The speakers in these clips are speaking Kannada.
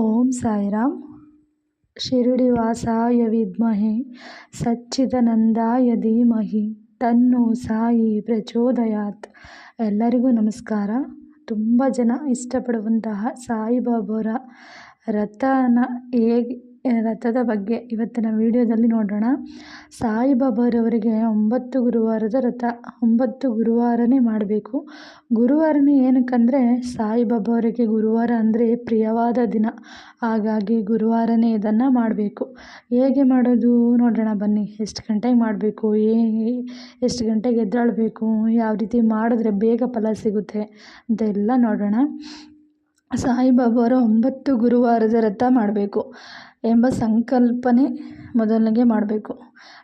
ಓಂ ಸಾಯಿರಾಮ್ ಶಿರಡಿವಾಸಾಯ ವಿದ್ಮಹೆ. ಸಚ್ಚಿದಾನಂದಾಯ ಧೀಮಹಿ. ತನ್ನೋ ಸಾಯಿ ಪ್ರಚೋದಯಾತ್. ಎಲ್ಲರಿಗೂ ನಮಸ್ಕಾರ. ತುಂಬ ಜನ ಇಷ್ಟಪಡುವಂತಹ ಸಾಯಿಬಾಬಾರ ರಥನ ಹೇಗೆ ರಥದ ಬಗ್ಗೆ ಇವತ್ತಿನ ವಿಡಿಯೋದಲ್ಲಿ ನೋಡೋಣ. ಸಾಯಿಬಾಬಾರವರಿಗೆ ಒಂಬತ್ತು ಗುರುವಾರದ ರಥ, ಒಂಬತ್ತು ಗುರುವಾರನೇ ಮಾಡಬೇಕು. ಗುರುವಾರನೇ ಏನಕ್ಕಂದರೆ ಸಾಯಿಬಾಬಾವರಿಗೆ ಗುರುವಾರ ಅಂದರೆ ಪ್ರಿಯವಾದ ದಿನ. ಹಾಗಾಗಿ ಗುರುವಾರನೇ ಇದನ್ನು ಮಾಡಬೇಕು. ಹೇಗೆ ಮಾಡೋದು ನೋಡೋಣ ಬನ್ನಿ. ಎಷ್ಟು ಗಂಟೆಗೆ ಮಾಡಬೇಕು? ಏ, ಎಷ್ಟು ಗಂಟೆಗೆ ಎದ್ದಾಳಬೇಕು? ಯಾವ ರೀತಿ ಮಾಡಿದ್ರೆ ಬೇಗ ಫಲ ಸಿಗುತ್ತೆ ಅಂತೆಲ್ಲ ನೋಡೋಣ. ಸಾಯಿಬಾಬಾರ ಒಂಬತ್ತು ಗುರುವಾರದ ರಥ ಮಾಡಬೇಕು. ಎಂಬ ಸಂಕಲ್ಪನೆ ಮೊದಲಿಗೆ ಮಾಡಬೇಕು.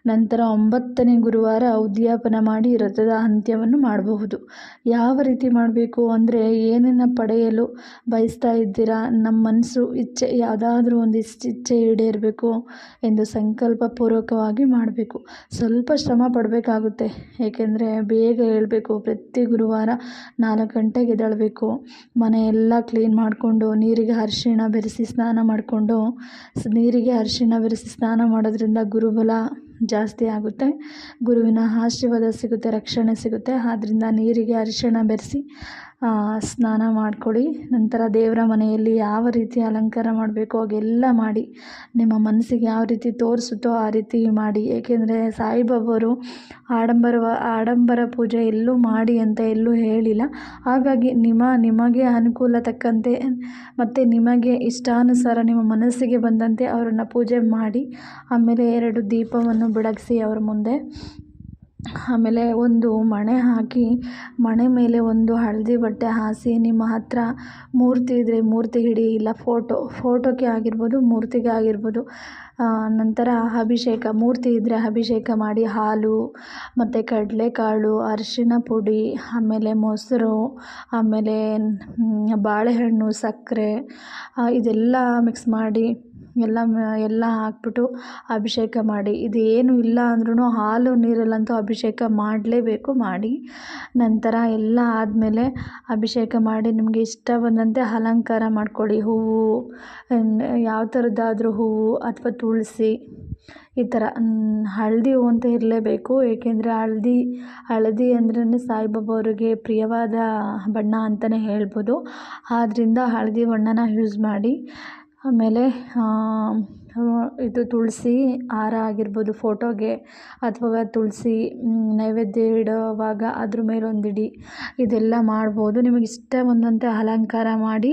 ನಂತರ ಒಂಬತ್ತನೇ ಗುರುವಾರ ಉದ್ಯಾಪನ ಮಾಡಿ ವ್ರತದ ಅಂತ್ಯವನ್ನು ಮಾಡಬಹುದು. ಯಾವ ರೀತಿ ಮಾಡಬೇಕು ಅಂದರೆ ಏನನ್ನು ಪಡೆಯಲು ಬಯಸ್ತಾ ಇದ್ದೀರಾ? ನಮ್ಮ ಮನಸ್ಸು ಇಚ್ಛೆ ಯಾವುದಾದ್ರೂ ಒಂದು ಇಚ್ಛೆ ಈಡೇರಬೇಕು ಎಂದು ಸಂಕಲ್ಪಪೂರ್ವಕವಾಗಿ ಮಾಡಬೇಕು. ಸ್ವಲ್ಪ ಶ್ರಮ ಪಡಬೇಕಾಗುತ್ತೆ. ಏಕೆಂದರೆ ಬೇಗ ಹೇಳಬೇಕು ಪ್ರತಿ ಗುರುವಾರ ನಾಲ್ಕು ಗಂಟೆಗೆ ಎದ್ದೇಳಬೇಕು. ಮನೆಯೆಲ್ಲ ಕ್ಲೀನ್ ಮಾಡಿಕೊಂಡು ನೀರಿಗೆ ಅರಿಶಿಣ ಬೆರೆಸಿ ಸ್ನಾನ ಮಾಡಿಕೊಂಡು ನೀರಿಗೆ ಅರಿಶಿಣ ಬೆರೆಸಿ ಸ್ನಾನ ಮಾಡೋದ್ರಿಂದ ಗುರುಬಲ ಜಾಸ್ತಿ ಆಗುತ್ತೆ. ಗುರುವಿನ ಆಶೀರ್ವಾದ ಸಿಗುತ್ತೆ, ರಕ್ಷಣೆ ಸಿಗುತ್ತೆ. ಆದ್ದರಿಂದ ನೀರಿಗೆ ಅರಿಶಿಣ ಬೆರೆಸಿ ಸ್ನಾನ ಮಾಡ್ಕೊಳ್ಳಿ ನಂತರ ದೇವರ ಮನೆಯಲ್ಲಿ ಯಾವ ರೀತಿ ಅಲಂಕಾರ ಮಾಡಬೇಕು, ಹಾಗೆಲ್ಲ ಮಾಡಿ, ನಿಮ್ಮ ಮನಸ್ಸಿಗೆ ಯಾವ ರೀತಿ ತೋರಿಸುತ್ತೋ ಆ ರೀತಿ ಮಾಡಿ. ಏಕೆಂದರೆ ಸಾಯಿಬಾಬಾರು ಆಡಂಬರ ಆಡಂಬರ ಪೂಜೆ ಎಲ್ಲೂ ಮಾಡಿ ಅಂತ ಎಲ್ಲೂ ಹೇಳಿಲ್ಲ. ಹಾಗಾಗಿ ನಿಮ್ಮ, ನಿಮಗೆ ಅನುಕೂಲ ತಕ್ಕಂತೆ ಮತ್ತು ನಿಮಗೆ ಇಷ್ಟಾನುಸಾರ ನಿಮ್ಮ ಮನಸ್ಸಿಗೆ ಬಂದಂತೆ ಅವರನ್ನು ಪೂಜೆ ಮಾಡಿ, ಆಮೇಲೆ ಎರಡು ದೀಪವನ್ನು ಬೆಳಗಿಸಿ ಅವರ ಮುಂದೆ ಆಮೇಲೆ ಒಂದು ಮಣೆ ಹಾಕಿ, ಮಣೆ ಮೇಲೆ ಒಂದು ಹಳದಿ ಬಟ್ಟೆ ಹಾಸಿ, ನಿಮ್ಮ ಹತ್ತಿರ ಮೂರ್ತಿ ಇದ್ದರೆ ಮೂರ್ತಿ ಹಿಡಿ ಇಲ್ಲ ಫೋಟೋ, ಫೋಟೋಕ್ಕೆ ಆಗಿರ್ಬೋದು, ಮೂರ್ತಿಗೆ ಆಗಿರ್ಬೋದು ನಂತರ ಅಭಿಷೇಕ, ಮೂರ್ತಿ ಇದ್ದರೆ ಅಭಿಷೇಕ ಮಾಡಿ ಹಾಲು, ಮತ್ತು ಕಡಲೆಕಾಳು ಅರಿಶಿಣ ಪುಡಿ, ಆಮೇಲೆ ಮೊಸರು, ಆಮೇಲೆ ಬಾಳೆಹಣ್ಣು, ಸಕ್ಕರೆ ಇದೆಲ್ಲ ಮಿಕ್ಸ್ ಮಾಡಿ ಎಲ್ಲ ಎಲ್ಲ ಹಾಕ್ಬಿಟ್ಟು ಅಭಿಷೇಕ ಮಾಡಿ. ಇದು ಏನು ಇಲ್ಲ ಅಂದ್ರೂ ಹಾಲು ನೀರಲ್ಲಂತೂ ಅಭಿಷೇಕ ಮಾಡಲೇಬೇಕು ಮಾಡಿ. ನಂತರ ಎಲ್ಲ ಆದಮೇಲೆ ಅಭಿಷೇಕ ಮಾಡಿ ನಿಮಗೆ ಇಷ್ಟ ಬಂದಂತೆ ಅಲಂಕಾರ ಮಾಡ್ಕೊಳ್ಳಿ. ಹೂವು ಯಾವ ಥರದ್ದಾದರೂ ಹೂವು ಅಥವಾ ತುಳಸಿ, ಈ ಥರ ಹಳದಿ ಹೂವು ಅಂತ ಇರಲೇಬೇಕು. ಏಕೆಂದರೆ ಹಳದಿ ಹಳದಿ ಅಂದ್ರೇ ಸಾಯಿಬಾಬಾ ಅವರಿಗೆ ಪ್ರಿಯವಾದ ಬಣ್ಣ ಅಂತಲೇ ಹೇಳ್ಬೋದು. ಆದ್ದರಿಂದ ಹಳದಿ ಬಣ್ಣನ ಯೂಸ್ ಮಾಡಿ ಆಮೇಲೆ ಇದು ತುಳಸಿ ಹಾರ ಆಗಿರ್ಬೋದು ಫೋಟೋಗೆ ಅಥವಾ ತುಳಸಿ ನೈವೇದ್ಯ ಇಡುವಾಗ ಅದ್ರ ಮೇಲೆ ಒಂದು ಇಡಿ ಇದೆಲ್ಲ ಮಾಡ್ಬೋದು. ನಿಮಗೆ ಇಷ್ಟ ಬಂದಂತೆ ಅಲಂಕಾರ ಮಾಡಿ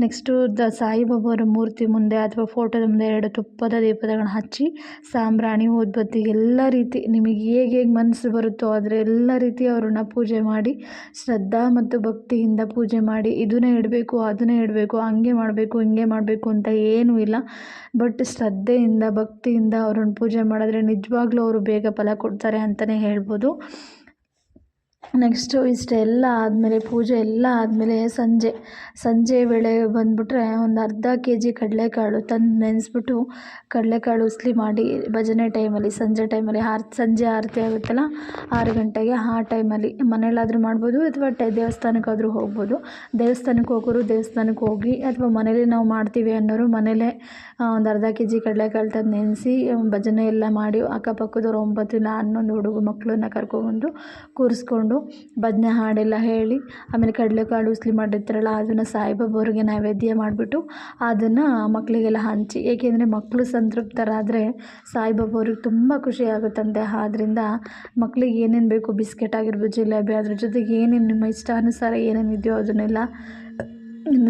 ನೆಕ್ಸ್ಟು ದ ಸಾಯಿಬಾಬಾರ ಮೂರ್ತಿ ಮುಂದೆ ಅಥವಾ ಫೋಟೋದ ಮುಂದೆ ಎರಡು ತುಪ್ಪದ ದೀಪದಗಳನ್ನ ಹಚ್ಚಿ, ಸಾಂಬ್ರಾಣಿ ಊದ್ಬತ್ತಿ ಎಲ್ಲ ರೀತಿ ನಿಮಗೆ ಹೇಗೆ ಹೇಗೆ ಮನಸ್ಸು ಬರುತ್ತೋ ಅದರ ಎಲ್ಲ ರೀತಿ ಅವ್ರನ್ನ ಪೂಜೆ ಮಾಡಿ, ಶ್ರದ್ಧಾ ಮತ್ತು ಭಕ್ತಿಯಿಂದ ಪೂಜೆ ಮಾಡಿ, ಇದನ್ನೇ ಇಡಬೇಕು, ಅದನ್ನೇ ಇಡಬೇಕು, ಹಂಗೆ ಮಾಡಬೇಕು, ಹಿಂಗೆ ಮಾಡಬೇಕು ಅಂತ ಏನೂ ಇಲ್ಲ. ಬಟ್ ಶ್ರದ್ಧೆಯಿಂದ ಭಕ್ತಿಯಿಂದ ಅವ್ರನ್ನ ಪೂಜೆ ಮಾಡಿದ್ರೆ ನಿಜವಾಗ್ಲೂ ಅವರು ಬೇಗ ಫಲ ಕೊಡ್ತಾರೆ ಅಂತಲೇ ಹೇಳ್ಬೋದು. ನೆಕ್ಸ್ಟು ಇಷ್ಟೆಲ್ಲ ಆದಮೇಲೆ, ಪೂಜೆ ಎಲ್ಲ ಆದಮೇಲೆ ಸಂಜೆ ಸಂಜೆ ವೇಳೆ ಬಂದುಬಿಟ್ರೆ ಒಂದು ಅರ್ಧ ಕೆ ಜಿ ಕಡಲೆಕಾಳು ತಂದು ನೆನೆಸ್ಬಿಟ್ಟು ಕಡಲೆಕಾಳು ಉಸ್ಲಿ ಮಾಡಿ ಭಜನೆ ಟೈಮಲ್ಲಿ, ಸಂಜೆ ಟೈಮಲ್ಲಿ ಆರು, ಸಂಜೆ ಆರತಿ ಆಗುತ್ತಲ್ಲ, ಆರು ಗಂಟೆಗೆ ಆ ಟೈಮಲ್ಲಿ ಮನೇಲಾದರೂ ಮಾಡ್ಬೋದು ಅಥವಾ ಟೈ, ದೇವಸ್ಥಾನಕ್ಕಾದರೂ ಹೋಗ್ಬೋದು. ದೇವಸ್ಥಾನಕ್ಕೆ ಹೋಗೋರು ದೇವಸ್ಥಾನಕ್ಕೆ ಹೋಗಿ ಅಥವಾ ಮನೇಲಿ ನಾವು ಮಾಡ್ತೀವಿ ಅನ್ನೋರು ಮನೇಲೇ ಒಂದು ಅರ್ಧ ಕೆ ಜಿ ಕಡಲೆಕಾಳು ತಂದು ನೆನೆಸಿ ಭಜನೆ ಎಲ್ಲ ಮಾಡಿ ಅಕ್ಕಪಕ್ಕದವ್ರು ಒಂಬತ್ತು ಇಲ್ಲ ಹನ್ನೊಂದು ಹುಡುಗ ಮಕ್ಕಳನ್ನ ಕರ್ಕೊಬಂದು ಕೂರಿಸ್ಕೊಂಡು ಭಜನೆ ಹಾಡೆಲ್ಲ ಹೇಳಿ, ಆಮೇಲೆ ಕಡಲೆಕಾಳು ಉಸ್ಲಿ ಮಾಡಿರ್ತಾರಲ್ಲ, ಅದನ್ನು ಸಾಯಿಬಾಬಾವ್ರಿಗೆ ನೈವೇದ್ಯ ಮಾಡಿಬಿಟ್ಟು ಅದನ್ನು ಮಕ್ಕಳಿಗೆಲ್ಲ ಹಂಚಿ, ಏಕೆಂದರೆ ಮಕ್ಕಳು ಸಂತೃಪ್ತರಾದರೆ ಸಾಯಿಬಾಬಾವ್ರಿಗೆ ತುಂಬ ಖುಷಿ ಆಗುತ್ತಂತೆ. ಆದ್ದರಿಂದ ಮಕ್ಕಳಿಗೆ ಏನೇನು ಬೇಕು, ಬಿಸ್ಕೆಟ್ ಆಗಿರ್ಬೋದು, ಜಿಲೇಬಿ, ಅದ್ರ ಜೊತೆಗೆ ಏನೇನು ನಿಮ್ಮ ಇಷ್ಟಾನುಸಾರ ಏನೇನು ಇದೆಯೋ ಅದನ್ನೆಲ್ಲ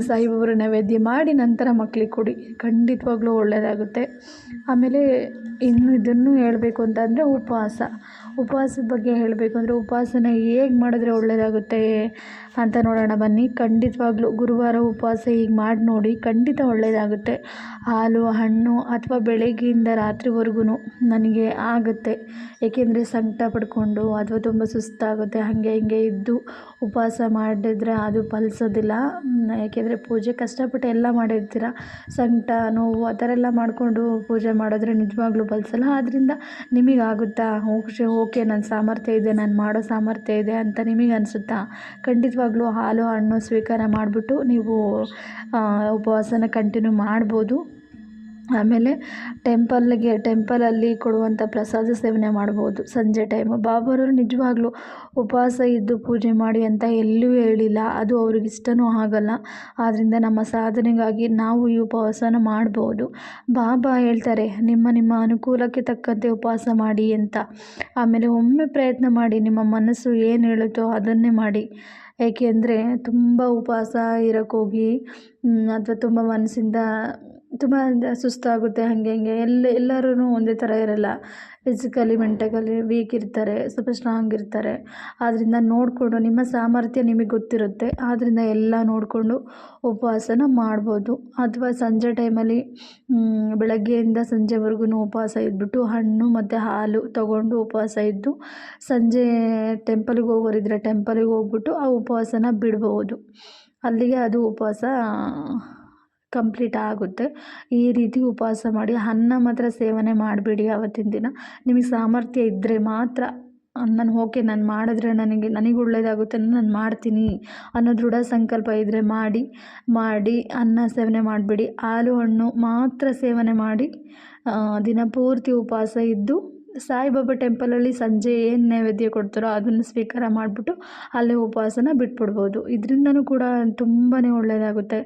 ಸಾಯಿಬಾಬಾರ ನೈವೇದ್ಯ ಮಾಡಿ ನಂತರ ಮಕ್ಳಿಗೆ ಕೊಡಿ. ಖಂಡಿತವಾಗ್ಲೂ ಒಳ್ಳೆಯದಾಗುತ್ತೆ ಆಮೇಲೆ ಇನ್ನು ಇದನ್ನು ಹೇಳಬೇಕು ಅಂತಂದರೆ ಉಪವಾಸ. ಉಪವಾಸದ ಬಗ್ಗೆ ಹೇಳಬೇಕು ಅಂದರೆ ಉಪವಾಸನ ಹೇಗೆ ಮಾಡಿದ್ರೆ ಒಳ್ಳೆಯದಾಗುತ್ತೆ ಅಂತ ನೋಡೋಣ. ಬನ್ನಿ. ಖಂಡಿತವಾಗ್ಲೂ ಗುರುವಾರ ಉಪವಾಸ ಹೀಗೆ ಮಾಡಿ ನೋಡಿ ಖಂಡಿತ ಒಳ್ಳೆಯದಾಗುತ್ತೆ ಹಾಲು, ಹಣ್ಣು ಅಥವಾ ಬೆಳಗ್ಗೆಯಿಂದ ರಾತ್ರಿವರೆಗೂ ನನಗೆ ಆಗುತ್ತೆ. ಏಕೆಂದರೆ ಸಂಕಟ ಪಡ್ಕೊಂಡು ಅಥವಾ ತುಂಬ ಸುಸ್ತಾಗುತ್ತೆ. ಹಾಗೆ ಹಿಂಗೆ ಇದ್ದು ಉಪವಾಸ ಮಾಡಿದ್ರೆ ಅದು ಫಲಿಸೋದಿಲ್ಲ. ಏಕೆಂದರೆ ಪೂಜೆ ಕಷ್ಟಪಟ್ಟು ಎಲ್ಲ ಮಾಡಿರ್ತೀರ. ಸಂಕಟ, ನೋವು ಆ ಥರ ಎಲ್ಲ ಮಾಡಿಕೊಂಡು ಪೂಜೆ ಮಾಡಿದ್ರೆ ನಿಜವಾಗ್ಲೂ ಫಲಿಸಲ್ಲ. ಆದ್ದರಿಂದ ನಿಮಗಾಗುತ್ತಾ ಓಕೆ ಓಕೆ, ನನ್ನ ಸಾಮರ್ಥ್ಯ ಇದೆ, ನಾನು ಮಾಡೋ ಸಾಮರ್ಥ್ಯ ಇದೆ ಅಂತ ನಿಮಗೆ ಅನಿಸುತ್ತಾ? ಖಂಡಿತವಾಗ್ಲೂ ಖಂಡಿತವಾಗ್ಲೂ ಹಾಲು ಹಣ್ಣು ಸ್ವೀಕಾರ ಮಾಡಿಬಿಟ್ಟು ನೀವು ಉಪವಾಸನ ಕಂಟಿನ್ಯೂ ಮಾಡ್ಬೋದು. ಆಮೇಲೆ ಟೆಂಪಲ್ಗೆ, ಟೆಂಪಲಲ್ಲಿ ಕೊಡುವಂಥ ಪ್ರಸಾದ ಸೇವನೆ ಮಾಡ್ಬೋದು ಸಂಜೆ ಟೈಮು ಬಾಬಾರವರು ನಿಜವಾಗ್ಲೂ ಉಪವಾಸ ಇದ್ದು ಪೂಜೆ ಮಾಡಿ ಅಂತ ಎಲ್ಲೂ ಹೇಳಿಲ್ಲ. ಅದು ಅವ್ರಿಗೆ ಇಷ್ಟವೂ ಆಗಲ್ಲ. ಆದ್ದರಿಂದ ನಮ್ಮ ಸಾಧನೆಗಾಗಿ ನಾವು ಈ ಉಪವಾಸನ ಮಾಡ್ಬೋದು. ಬಾಬಾ ಹೇಳ್ತಾರೆ, ನಿಮ್ಮ ನಿಮ್ಮ ಅನುಕೂಲಕ್ಕೆ ತಕ್ಕಂತೆ ಉಪವಾಸ ಮಾಡಿ ಅಂತ. ಆಮೇಲೆ, ಒಮ್ಮೆ ಪ್ರಯತ್ನ ಮಾಡಿ, ನಿಮ್ಮ ಮನಸ್ಸು ಏನು ಹೇಳುತ್ತೋ ಅದನ್ನೇ ಮಾಡಿ. ಏಕೆಂದರೆ ತುಂಬ ಉಪವಾಸ ಇರೋಕ್ಕೋಗಿ ಅಥವಾ ತುಂಬ ಮನಸ್ಸಿಂದ ತುಂಬ ಸುಸ್ತಾಗುತ್ತೆ, ಹಾಗೆ ಹೀಗೆ. ಎಲ್ಲ ಎಲ್ಲರೂ ಒಂದೇ ಥರ ಇರಲ್ಲ. ಫಿಸಿಕಲಿ ಮೆಂಟಲಿ ವೀಕ್ ಇರ್ತಾರೆ, ಸ್ವಲ್ಪ ಸ್ಟ್ರಾಂಗ್ ಇರ್ತಾರೆ. ಆದ್ದರಿಂದ ನೋಡಿಕೊಂಡು, ನಿಮ್ಮ ಸಾಮರ್ಥ್ಯ ನಿಮಗೆ ಗೊತ್ತಿರುತ್ತೆ. ಆದ್ದರಿಂದ ಎಲ್ಲ ನೋಡಿಕೊಂಡು ಉಪವಾಸನ ಮಾಡ್ಬೋದು. ಅಥವಾ ಸಂಜೆ ಟೈಮಲ್ಲಿ ಬೆಳಗ್ಗೆಯಿಂದ ಸಂಜೆವರೆಗೂ ಉಪವಾಸ ಇದ್ಬಿಟ್ಟು ಹಣ್ಣು ಮತ್ತು ಹಾಲು ತಗೊಂಡು ಉಪವಾಸ ಇದ್ದು, ಸಂಜೆ ಟೆಂಪಲ್ಗೆ ಹೋಗೋರಿದ್ರೆ ಟೆಂಪಲಿಗೆ ಹೋಗ್ಬಿಟ್ಟು ಆ ಉಪವಾಸನ ಬಿಡ್ಬೋದು. ಅಲ್ಲಿಗೆ ಅದು ಉಪವಾಸ ಕಂಪ್ಲೀಟ್ ಆಗುತ್ತೆ. ಈ ರೀತಿ ಉಪವಾಸ ಮಾಡಿ ಅನ್ನ ಮಾತ್ರ ಸೇವನೆ ಮಾಡಬೇಡಿ ಆವತ್ತಿನ ದಿನ. ನಿಮಗೆ ಸಾಮರ್ಥ್ಯ ಇದ್ದರೆ ಮಾತ್ರ ನಾನು ಓಕೆ, ನಾನು ಮಾಡಿದ್ರೆ ನನಗೆ ನನಗೆ ಒಳ್ಳೆಯದಾಗುತ್ತೆ ನಾನು ಮಾಡ್ತೀನಿ ಅನ್ನೋ ದೃಢ ಸಂಕಲ್ಪ ಇದ್ದರೆ ಮಾಡಿ ಮಾಡಿ ಅನ್ನ ಸೇವನೆ ಮಾಡಬೇಡಿ. ಹಾಲು, ಹಣ್ಣು ಮಾತ್ರ ಸೇವನೆ ಮಾಡಿ ದಿನಪೂರ್ತಿ ಉಪವಾಸ ಇದ್ದು ಸಾಯಿಬಾಬಾ ಟೆಂಪಲಲ್ಲಿ ಸಂಜೆ ಏನು ನೈವೇದ್ಯ ಕೊಡ್ತಾರೋ ಅದನ್ನು ಸ್ವೀಕಾರ ಮಾಡಿಬಿಟ್ಟು ಅಲ್ಲೇ ಉಪವಾಸನ ಬಿಟ್ಬಿಡ್ಬೋದು. ಇದರಿಂದನೂ ಕೂಡ ತುಂಬಾ ಒಳ್ಳೆಯದಾಗುತ್ತೆ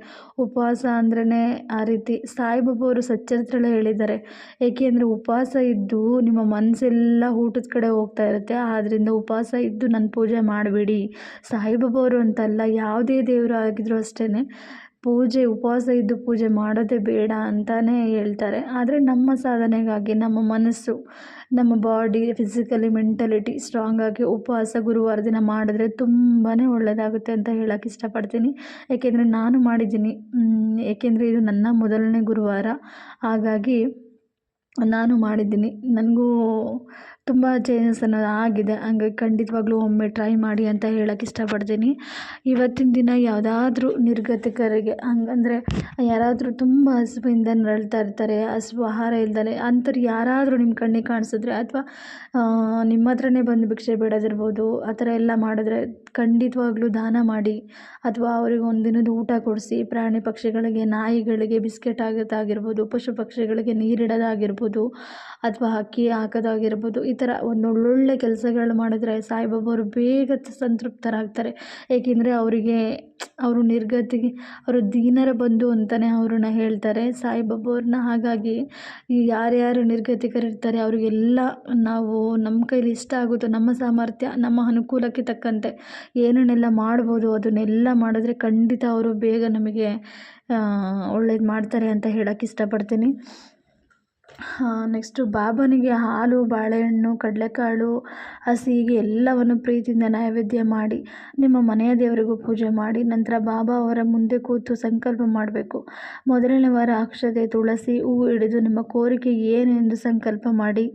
ಉಪವಾಸ ಅಂದ್ರೇ ಆ ರೀತಿ ಸಾಯಿಬಾಬಾ ಅವರು ಸಚ್ಚರಿತ್ರೆಲ್ಲ ಹೇಳಿದ್ದಾರೆ. ಏಕೆ ಅಂದರೆ ಉಪವಾಸ ಇದ್ದು ನಿಮ್ಮ ಮನಸ್ಸೆಲ್ಲ ಊಟದ ಕಡೆ ಹೋಗ್ತಾ ಇರುತ್ತೆ. ಆದ್ದರಿಂದ ಉಪವಾಸ ಇದ್ದು ನನ್ನ ಪೂಜೆ ಮಾಡಬೇಡಿ. ಸಾಯಿಬಾಬಾ ಅವರು ಅಂತಲ್ಲ, ಯಾವುದೇ ದೇವರು ಆಗಿದ್ರು ಅಷ್ಟೇ ಪೂಜೆ, ಉಪವಾಸ ಇದ್ದು ಪೂಜೆ ಮಾಡೋದೇ ಬೇಡ ಅಂತಲೇ ಹೇಳ್ತಾರೆ. ಆದರೆ ನಮ್ಮ ಸಾಧನೆಗಾಗಿ, ನಮ್ಮ ಮನಸ್ಸು, ನಮ್ಮ ಬಾಡಿ ಫಿಸಿಕಲಿ ಮೆಂಟಲಿಟಿ ಸ್ಟ್ರಾಂಗಾಗಿ ಉಪವಾಸ, ಗುರುವಾರ ದಿನ ಮಾಡಿದ್ರೆ ತುಂಬಾ ಒಳ್ಳೆಯದಾಗುತ್ತೆ ಅಂತ ಹೇಳೋಕ್ಕೆ ಇಷ್ಟಪಡ್ತೀನಿ. ಏಕೆಂದರೆ ನಾನು ಮಾಡಿದ್ದೀನಿ. ಏಕೆಂದರೆ ಇದು ನನ್ನ ಮೊದಲನೇ ಗುರುವಾರ. ಹಾಗಾಗಿ ನಾನು ಮಾಡಿದ್ದೀನಿ. ನನಗೂ ತುಂಬ ಚೇಂಜಸ್ ಅನ್ನೋದು ಆಗಿದೆ. ಹಂಗಾಗಿ ಖಂಡಿತವಾಗ್ಲೂ ಒಮ್ಮೆ ಟ್ರೈ ಮಾಡಿ ಅಂತ ಹೇಳಕ್ಕೆ ಇಷ್ಟಪಡ್ತೀನಿ. ಇವತ್ತಿನ ದಿನ ಯಾವುದಾದ್ರೂ ನಿರ್ಗತಿಕರಿಗೆ ಹಂಗಂದ್ರೆ ಯಾರಾದರೂ ತುಂಬ ಹಸಿವಿಂದ ನರಳ್ತಾ ಇರ್ತಾರೆ, ಹಸಿವು ಆಹಾರ ಇಲ್ದಲೆ ಅಂಥವ್ರು ಯಾರಾದರೂ ನಿಮ್ಮ ಕಣ್ಣಿಗೆ ಕಾಣಿಸಿದ್ರೆ ಅಥವಾ ನಿಮ್ಮ ಹತ್ರನೇ ಬಂದು ಭಿಕ್ಷೆ ಬೇಡೋದಿರ್ಬೋದು, ಆ ಥರ ಎಲ್ಲ ಮಾಡಿದ್ರೆ ಖಂಡಿತವಾಗ್ಲೂ ದಾನ ಮಾಡಿ. ಅಥವಾ ಅವ್ರಿಗೆ ಒಂದು ದಿನದ ಊಟ ಕೊಡಿಸಿ, ಪ್ರಾಣಿ ಪಕ್ಷಿಗಳಿಗೆ, ನಾಯಿಗಳಿಗೆ ಬಿಸ್ಕೆಟ್ ಆಗೋದಾಗಿರ್ಬೋದು ಪಶು ಪಕ್ಷಿಗಳಿಗೆ ನೀರಿಡೋದಾಗಿರ್ಬೋದು, ಅಥವಾ ಅಕ್ಕಿ ಹಾಕೋದಾಗಿರ್ಬೋದು ಥರ ಒಂದು ಒಳ್ಳೊಳ್ಳೆ ಕೆಲಸಗಳು ಮಾಡಿದ್ರೆ ಸಾಯಿಬಾಬಾರು ಬೇಗ ಸಂತೃಪ್ತರಾಗ್ತಾರೆ. ಏಕೆಂದರೆ ಅವರಿಗೆ ಅವರು ನಿರ್ಗತಿಗೆ, ಅವರು ದೀನರ ಬಂಧು ಅಂತಲೇ ಅವ್ರನ್ನ ಹೇಳ್ತಾರೆ. ಸಾಯಿಬಾಬಾವ್ರನ್ನ ಹಾಗಾಗಿ ಈ ಯಾರ್ಯಾರು ನಿರ್ಗತಿಕರಿರ್ತಾರೆ ಅವರಿಗೆಲ್ಲ ನಾವು ನಮ್ಮ ಕೈಲಿ ಇಷ್ಟ ಆಗುತ್ತೋ ನಮ್ಮ ಸಾಮರ್ಥ್ಯ, ನಮ್ಮ ಅನುಕೂಲಕ್ಕೆ ತಕ್ಕಂತೆ. ಏನನ್ನೆಲ್ಲ ಮಾಡ್ಬೋದು, ಅದನ್ನೆಲ್ಲ ಮಾಡಿದ್ರೆ ಖಂಡಿತ ಅವರು ಬೇಗ ನಮಗೆ ಒಳ್ಳೇದು ಮಾಡ್ತಾರೆ ಅಂತ ಹೇಳಕ್ಕೆ ಇಷ್ಟಪಡ್ತೀನಿ. ನೆಕ್ಸ್ಟು ಬಾಬನಿಗೆ ಹಾಲು, ಬಾಳೆಹಣ್ಣು, ಕಡಲೆಕಾಳು ಹಸಿ ಹೀಗೆ ಎಲ್ಲವನ್ನು ಪ್ರೀತಿಯಿಂದ ನೈವೇದ್ಯ ಮಾಡಿ, ನಿಮ್ಮ ಮನೆಯ ದೇವರಿಗೂ ಪೂಜೆ ಮಾಡಿ, ನಂತರ ಬಾಬಾ ಅವರ ಮುಂದೆ ಕೂತು ಸಂಕಲ್ಪ ಮಾಡಬೇಕು. ಮೊದಲನೇ ವಾರ ಅಕ್ಷತೆ ತುಳಸಿ ಹೂವು ಹಿಡಿದು ನಿಮ್ಮ ಕೋರಿಕೆ ಏನೆಂದು ಸಂಕಲ್ಪ ಮಾಡಿ.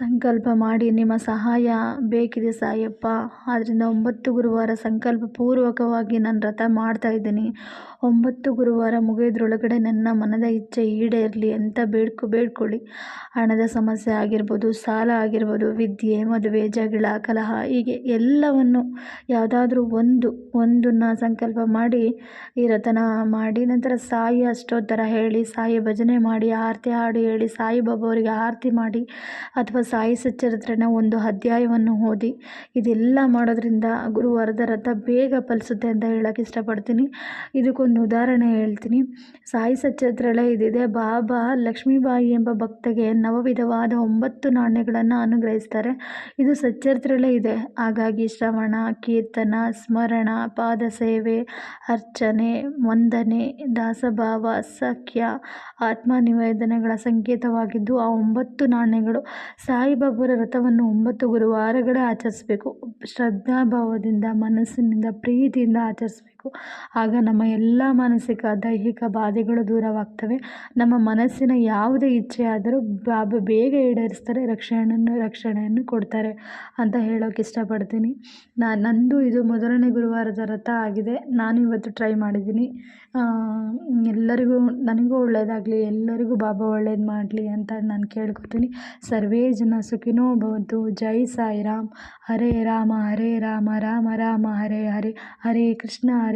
ಸಂಕಲ್ಪ ಮಾಡಿ ನಿಮ್ಮ ಸಹಾಯ ಬೇಕಿದೆ ಸಾಯಪ್ಪ. ಆದ್ದರಿಂದ ಒಂಬತ್ತು ಗುರುವಾರ ಸಂಕಲ್ಪ ಪೂರ್ವಕವಾಗಿ ನಾನು ವ್ರತ ಮಾಡ್ತಾ ಇದ್ದೀನಿ. ಒಂಬತ್ತು ಗುರುವಾರ ಮುಗಿಯೋದ್ರೊಳಗಡೆ ನನ್ನ ಮನದ ಇಚ್ಛೆ ಈಡೇರಲಿ ಅಂತ ಬೇಡ್ಕೊ, ಬೇಡ್ಕೊಳ್ಳಿ. ಹಣದ ಸಮಸ್ಯೆ ಆಗಿರ್ಬೋದು, ಸಾಲ ಆಗಿರ್ಬೋದು, ವಿದ್ಯೆ, ಮದುವೆ, ಜಗಳ, ಕಲಹ, ಹೀಗೆ ಎಲ್ಲವನ್ನು ಯಾವುದಾದ್ರೂ ಒಂದು, ಒಂದನ್ನು ಸಂಕಲ್ಪ ಮಾಡಿ ಈ ರಥನ ಮಾಡಿ ನಂತರ ಸಾಯಿ ಅಷ್ಟೋತ್ತರ ಹೇಳಿ, ಸಾಯಿ ಭಜನೆ ಮಾಡಿ, ಆರತಿ ಹಾಡು ಹೇಳಿ ಸಾಯಿಬಾಬಾ ಅವರಿಗೆ ಆರತಿ ಮಾಡಿ ಅಥವಾ ಸಾಯಿ ಸಚ್ಚರಿತ್ರನ ಒಂದು ಅಧ್ಯಾಯವನ್ನು ಓದಿ. ಇದೆಲ್ಲ ಮಾಡೋದ್ರಿಂದ ಗುರುವಾರದ ರಥ ಬೇಗ ಫಲಿಸುತ್ತೆ ಅಂತ ಹೇಳೋಕ್ಕೆ ಇಷ್ಟಪಡ್ತೀನಿ. ಇದಕ್ಕೊಂದು ಉದಾಹರಣೆ ಹೇಳ್ತೀನಿ. ಸಾಯಿ ಸಚ್ಚರಿತ್ರೆಲ್ಲ ಇದಿದೆ. ಬಾಬಾ ಲಕ್ಷ್ಮೀಬಾಯಿ ಎಂಬ ಭಕ್ತಗೆ ನವವಿಧವಾದ ಒಂಬತ್ತು ನಾಣ್ಯಗಳನ್ನು ಅನುಗ್ರಹಿಸ್ತಾರೆ. ಇದು ಸಚ್ಚರಿತ್ರೆಯಲ್ಲೇ ಇದೆ. ಹಾಗಾಗಿ ಶ್ರವಣ, ಕೀರ್ತನ, ಸ್ಮರಣ ಪಾದ ಸೇವೆ ಅರ್ಚನೆ, ವಂದನೆ, ದಾಸಭಾವ, ಸಖ್ಯ ಆತ್ಮ ನಿವೇದನೆಗಳ ಸಂಕೇತವಾಗಿದ್ದು ಆ ಒಂಬತ್ತು ನಾಣ್ಯಗಳು ಸಾಯಿಬಾಬರ ವ್ರತವನ್ನು ಒಂಬತ್ತು ಗುರುವಾರಗಳ ಆಚರಿಸಬೇಕು. ಶ್ರದ್ಧಾಭಾವದಿಂದ ಮನಸ್ಸಿನಿಂದ ಪ್ರೀತಿಯಿಂದ ಆಚರಿಸಬೇಕು. ಮಾಡಬೇಕು. ಆಗ ನಮ್ಮ ಎಲ್ಲ ಮಾನಸಿಕ, ದೈಹಿಕ ಬಾಧೆಗಳು ದೂರವಾಗ್ತವೆ. ನಮ್ಮ ಮನಸ್ಸಿನ ಯಾವುದೇ ಇಚ್ಛೆ ಆದರೂ ಬಾಬಾ ಬೇಗ ಈಡೇರಿಸ್ತಾರೆ, ರಕ್ಷಣೆಯನ್ನು ರಕ್ಷಣೆಯನ್ನು ಕೊಡ್ತಾರೆ ಅಂತ ಹೇಳೋಕೆ ಇಷ್ಟಪಡ್ತೀನಿ. ನಾನು ನಂದು ಇದು ಮೊದಲನೇ ಗುರುವಾರದ ರಥ ಆಗಿದೆ. ನಾನು ಇವತ್ತು ಟ್ರೈ ಮಾಡಿದ್ದೀನಿ. ಎಲ್ಲರಿಗೂ, ನನಗೂ ಒಳ್ಳೆಯದಾಗಲಿ ಎಲ್ಲರಿಗೂ ಬಾಬಾ ಒಳ್ಳೇದು ಮಾಡಲಿ ಅಂತ ನಾನು ಕೇಳ್ಕೊತೀನಿ. ಸರ್ವೇ ಜನ ಸುಖಿನೋ ಭವಂತು. ಜೈ ಸಾಯಿರಾಮ್. ಹರೇ ರಾಮ ಹರೇ ರಾಮ ರಾಮ ರಾಮ, ಹರೇ ಹರೇ. ಹರೇ ಕೃಷ್ಣ, ಹರೇ